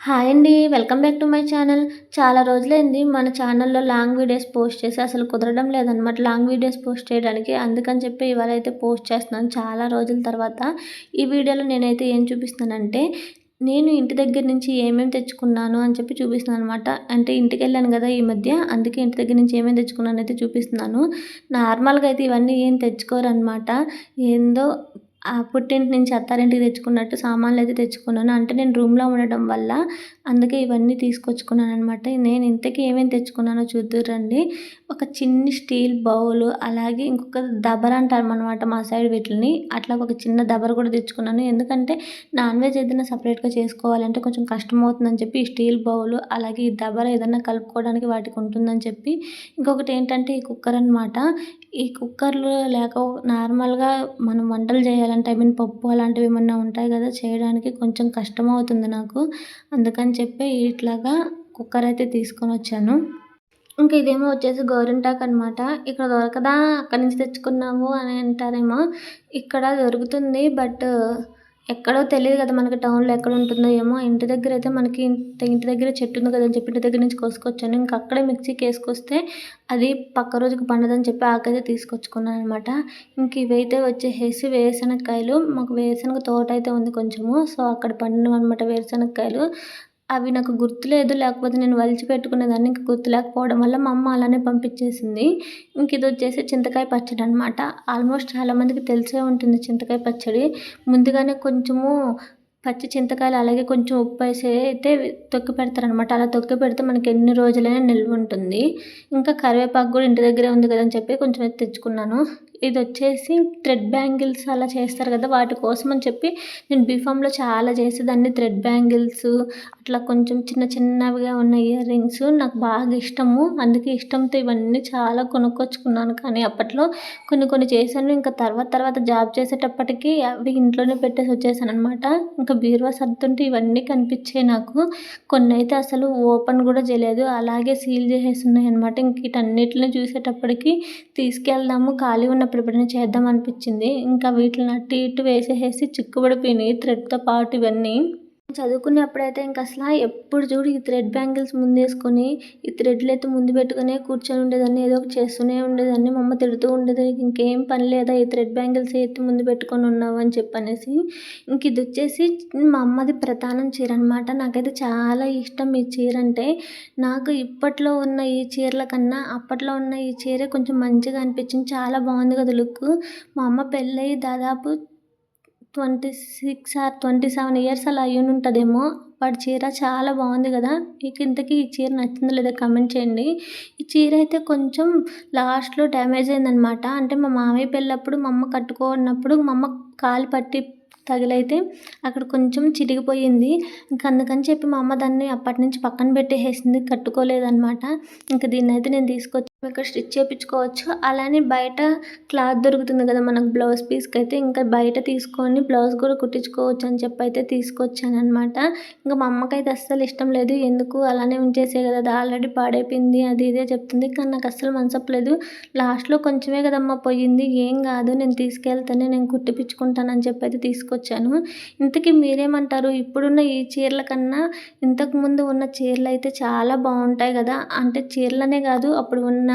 Hi అండి welcome back to my channel. చాలా రోజులైంది మన ఛానల్లో లాంగ్ వీడియోస్ పోస్ట్ చేసి అసలు కుదరడం లేదనమాట లాంగ్ వీడియోస్ పోస్ట్ చేయడానికి అందుకని చెప్పి ఇవాళ అయితే పోస్ట్ చేస్తున్నాను. చాలా రోజుల తర్వాత ఈ వీడియోలో నేనైతే ఏం చూపిస్తానంటే నేను ఇంటి దగ్గర నుంచి ఏమేమి తెచ్చుకున్నాను అని చెప్పి చూపిస్తున్నాను అనమాట అంటే ఇంటికి వెళ్ళాను కదా ఈ మధ్య అందుకే ఇంటి దగ్గర నుంచి ఏమేమి తెచ్చుకున్నాను అయితే చూపిస్తున్నాను. నార్మల్గా అయితే ఇవన్నీ ఏం తెచ్చుకోరనమాట ఏందో పుట్టింటి నుంచి అత్తారింటికి తెచ్చుకున్నట్టు సామాన్లు అయితే తెచ్చుకున్నాను. అంటే నేను రూమ్లో ఉండడం వల్ల అందుకే ఇవన్నీ తీసుకొచ్చుకున్నాను అనమాట నేను ఇంతకీ ఏమేమి తెచ్చుకున్నానో చూద్దురండి. ఒక చిన్ని స్టీల్ బౌల్ అలాగే ఇంకొక దబర అంటారు అనమాట మా సైడ్ వీటిని అట్లా ఒక చిన్న దబర కూడా తెచ్చుకున్నాను. ఎందుకంటే నాన్ వెజ్ ఏదైనా సపరేట్గా చేసుకోవాలంటే కొంచెం కష్టం అవుతుందని చెప్పి ఈ స్టీల్ బౌల్ అలాగే ఈ దబర ఏదైనా కలుపుకోవడానికి వాటికి ఉంటుందని చెప్పి. ఇంకొకటి ఏంటంటే ఈ కుక్కర్ అనమాట ఈ కుక్కర్లు లేక నార్మల్గా మనం వంటలు చేయాలంటే ఐ మీన్ పప్పు అలాంటివి ఏమన్నా ఉంటాయి కదా చేయడానికి కొంచెం కష్టం అవుతుంది నాకు. అందుకని చెప్పి ఇట్లాగా కుక్కర్ అయితే తీసుకొని వచ్చాను. ఇంక ఇదేమో వచ్చేసి గోరింటాకు అనమాట ఇక్కడ దొరకదా అక్కడి నుంచి తెచ్చుకున్నాము అని అంటారేమో. ఇక్కడ దొరుకుతుంది బట్ ఎక్కడో తెలియదు కదా మనకి టౌన్లో ఎక్కడ ఉంటుందో ఏమో. ఇంటి దగ్గర అయితే మనకి ఇంటి దగ్గర చెట్టు ఉంది కదా అని చెప్పి ఇంటి దగ్గర నుంచి కోసుకొచ్చాను. ఇంక అక్కడే మిక్సీకి వేసుకొస్తే అది పక్క రోజుకి పండదని చెప్పి ఆకైతే తీసుకొచ్చుకున్నాను అనమాట ఇంక ఇవైతే వచ్చేసేసి వేరుశనగకాయలు మాకు వేరుశనగ తోట అయితే ఉంది కొంచెము. సో అక్కడ పండినవి అనమాట వేరుశనగకాయలు. అవి నాకు గుర్తులేదు. లేకపోతే నేను వలిచి పెట్టుకునేదాన్ని ఇంకా గుర్తు లేకపోవడం వల్ల మా అమ్మ అలానే పంపించేసింది. ఇంక ఇది వచ్చేసి చింతకాయ పచ్చడి అనమాట ఆల్మోస్ట్ చాలామందికి తెలిసే ఉంటుంది చింతకాయ పచ్చడి. ముందుగానే కొంచెము పచ్చి చింతకాయలు అలాగే కొంచెం ఉప్పు వేసి అయితే తొక్కి పెడతారనమాట అలా తొక్కి పెడితే మనకి ఎన్ని రోజులైనా నిల్వ ఉంటుంది. ఇంకా కరివేపాకు కూడా ఇంటి దగ్గరే ఉంది కదా అని చెప్పి కొంచెం అయితే తెచ్చుకున్నాను. ఇది వచ్చేసి థ్రెడ్ బ్యాంగిల్స్ అలా చేస్తారు కదా వాటి కోసం అని చెప్పి నేను బీఫామ్లో చాలా చేసేదాన్ని. థ్రెడ్ బ్యాంగిల్స్ అట్లా కొంచెం చిన్న చిన్నవిగా ఉన్న ఇయర్ రింగ్స్ నాకు బాగా ఇష్టము. అందుకే ఇష్టంతో ఇవన్నీ చాలా కొనుక్కొచ్చుకున్నాను. కానీ అప్పట్లో కొన్ని కొన్ని చేశాను. ఇంకా తర్వాత తర్వాత జాబ్ చేసేటప్పటికి అవి ఇంట్లోనే పెట్టేసి వచ్చేసాను అనమాట ఇంకా బీరువా సర్దుంటే ఇవన్నీ కనిపించాయి నాకు. కొన్ని అయితే అసలు ఓపెన్ కూడా చేయలేదు. అలాగే సీల్ చేసేసి ఉన్నాయి అనమాట ఇంక వీటన్నిటిని చూసేటప్పటికి తీసుకెళ్దాము. ఖాళీ ఉన్న ఎప్పుడైనా చేద్దాం అనిపించింది. ఇంకా వీటిని అటు ఇటు వేసేసి చిక్కుబడిపోయినాయి. థ్రెడ్తో పాటు ఇవన్నీ. చదువుకునేప్పుడైతే ఇంక అసలు ఎప్పుడు చూడు ఈ థ్రెడ్ బ్యాంగిల్స్ ముందేసుకొని ఈ థ్రెడ్లు అయితే ముందు పెట్టుకునే కూర్చొని ఉండేదాన్ని ఏదో ఒకటి చేస్తూనే ఉండేదాన్ని. మా అమ్మ తిడుతూ ఉండేది ఇంకేం పని లేదా ఈ థ్రెడ్ బ్యాంగిల్స్ అయితే ముందు పెట్టుకొని ఉన్నావు అని చెప్పనేసి. ఇంక ఇది వచ్చేసి మా అమ్మది ప్రధానం చీర అనమాట నాకైతే చాలా ఇష్టం ఈ చీర అంటే నాకు ఇప్పట్లో ఉన్న ఈ చీరల కన్నా అప్పట్లో ఉన్న ఈ చీర కొంచెం మంచిగా అనిపించింది. చాలా బాగుంది కదా లుక్. మా అమ్మ పెళ్ళయి దాదాపు twenty six or twenty seven years అలా అయ్యి ఉంటుందేమో వాడి చీర చాలా బాగుంది కదా. మీకు ఇంతకీ ఈ చీర నచ్చిందో లేదో కమెంట్ చేయండి. ఈ చీర అయితే కొంచెం లాస్ట్లో డ్యామేజ్ అయిందనమాట అంటే మా మామయ్య పెళ్ళప్పుడు మా అమ్మ కట్టుకున్నప్పుడు మా అమ్మ కాలు పట్టి తగిలైతే అక్కడ కొంచెం చిరిగిపోయింది ఇంక అందుకని చెప్పి మా అమ్మ దాన్ని అప్పటి నుంచి పక్కన పెట్టేసేసింది. కట్టుకోలేదనమాట ఇంక దీన్ని అయితే నేను తీసుకొచ్చి ఇక్కడ స్టిచ్ చేయించుకోవచ్చు అలానే బయట క్లాత్ దొరుకుతుంది కదా మనకు బ్లౌజ్ పీస్కి అయితే ఇంకా బయట తీసుకొని బ్లౌజ్ కూడా కుట్టించుకోవచ్చు అని చెప్పి అయితే తీసుకొచ్చాను అనమాట ఇంకా మా అమ్మకైతే అస్సలు ఇష్టం లేదు. ఎందుకు? అలానే ఉంచేసే కదా. అది ఆల్రెడీ పాడైపోయింది. అది ఇదే చెప్తుంది. కానీ నాకు అస్సలు మనసప్పలేదు లాస్ట్లో కొంచెమే కదమ్మా పోయింది. ఏం కాదు. నేను తీసుకెళ్తానే నేను కుట్టిపించుకుంటానని చెప్పి అయితే తీసుకొచ్చాను. ఇంతకీ మీరేమంటారు? ఇప్పుడున్న ఈ చీరల కన్నా ఇంతకుముందు ఉన్న చీరలు అయితే చాలా బాగుంటాయి కదా? అంటే చీరలనే కాదు అప్పుడు ఉన్న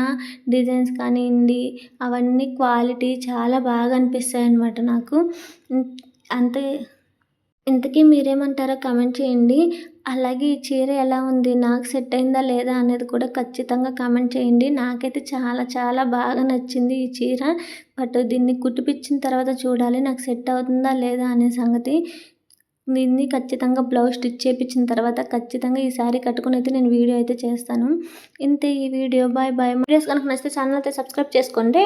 డిజైన్స్ కానివ్వండి అవన్నీ క్వాలిటీ చాలా బాగా అనిపిస్తాయి అన్నమాట నాకు అంతే. ఇంతకీ మీరేమంటారో కమెంట్ చేయండి. అలాగే ఈ చీర ఎలా ఉంది? నాకు సెట్ అయిందా లేదా అనేది కూడా ఖచ్చితంగా కామెంట్ చేయండి. నాకైతే చాలా చాలా బాగా నచ్చింది ఈ చీర. బట్ దీన్ని కుట్టిపించిన తర్వాత చూడాలి నాకు సెట్ అవుతుందా లేదా అనే సంగతి. దీన్ని ఖచ్చితంగా బ్లౌజ్ స్టిచ్ చేయించిన తర్వాత ఖచ్చితంగా ఈ శారీ కట్టుకుని అయితే నేను వీడియో అయితే చేస్తాను. ఇంతే ఈ వీడియో. Bye bye. వీడియోస్ కనుక నచ్చితే ఛానల్ అయితే సబ్స్క్రైబ్ చేసుకోండి.